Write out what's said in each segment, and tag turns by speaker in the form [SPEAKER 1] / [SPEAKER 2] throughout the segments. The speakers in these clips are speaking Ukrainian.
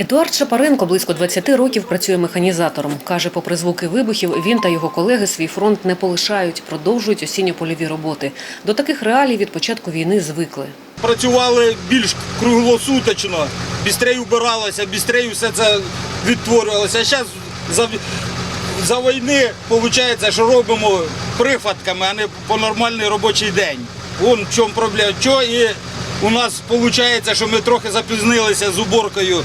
[SPEAKER 1] Едуард Шапаренко близько 20 років працює механізатором. Каже, попри звуки вибухів, він та його колеги свій фронт не полишають, продовжують осінньо-польові роботи. До таких реалій від початку війни звикли.
[SPEAKER 2] Працювали більш круглосуточно, бістрей убиралося, бістрей все це відтворювалося. А зараз за, за війни виходить, що робимо прихватками, а не по нормальний робочий день. Вон в чому проблема. Що і у нас виходить, що ми трохи запізнилися з уборкою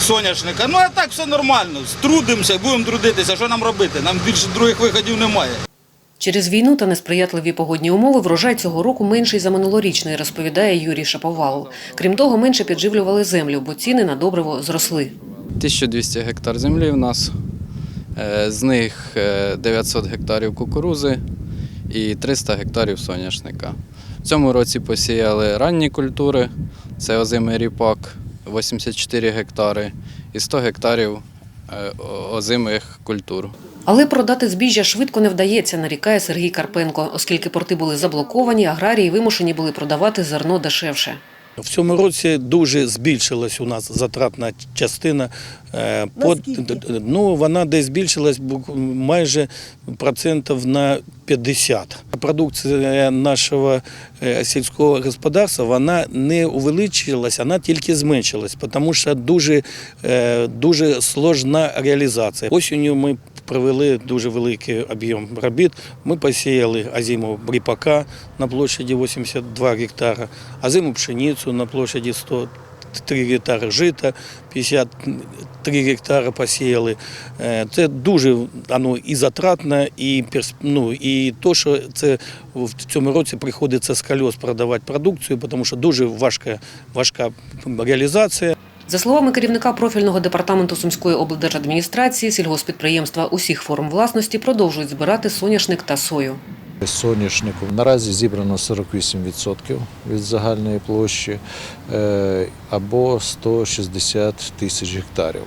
[SPEAKER 2] соняшника. Ну а так все нормально. Трудимося, будемо трудитися. Що нам робити? Нам більше других виходів немає.
[SPEAKER 1] Через війну та несприятливі погодні умови врожай цього року менший за минулорічний, розповідає Юрій Шаповалов. Крім того, менше підживлювали землю, бо ціни на добриво зросли.
[SPEAKER 3] 1200 гектар землі в нас, е, з них е, 900 гектарів кукурузи і 300 гектарів соняшника. В цьому році посіяли ранні культури, це озимий ріпак 84 гектари і 100 гектарів е, озимих культур.
[SPEAKER 1] Але продати збіжжя швидко не вдається, нарікає Сергій Карпенко, оскільки порти були заблоковані, аграрії вимушені були продавати зерно дешевше.
[SPEAKER 4] В цьому році дуже збільшилась у нас затратна частина. е, По, ну, вона десь збільшилась майже процентів на 50. Продукція нашого е, сільського господарства вона не увеличилась, вона тільки зменшилась, тому що дуже, е, дуже сложна реалізація. Осінню ми провели дуже великий об'єм робіт. Ми посіяли озиму ріпака на площаді 82 гектара, озиму пшеницю на площаді 103 гектари, жита 53 гектари посіяли. Е, Це дуже воно і затратно, і, ну, і то, що це в цьому році приходиться з колес продавати продукцію, тому що дуже важка, важка реалізація.
[SPEAKER 1] За словами керівника профільного департаменту Сумської облдержадміністрації, сільгоспідприємства усіх форм власності продовжують збирати соняшник та сою.
[SPEAKER 5] Соняшнику наразі зібрано 48% від загальної площі е, або 160 тисяч гектарів.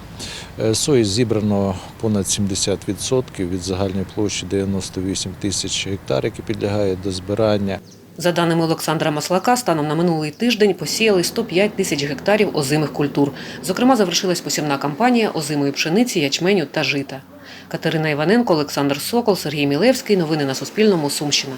[SPEAKER 5] Е, Сої зібрано понад 70% від загальної площі 98 тисяч гектарів, які підлягають до збирання.
[SPEAKER 1] За даними Олександра Маслака, станом на минулий тиждень посіяли 105 тисяч гектарів озимих культур. Зокрема, завершилась посівна кампанія озимої пшениці, ячменю та жита. Катерина Іваненко, Олександр Сокол, Сергій Мілевський. Новини на Суспільному. Сумщина.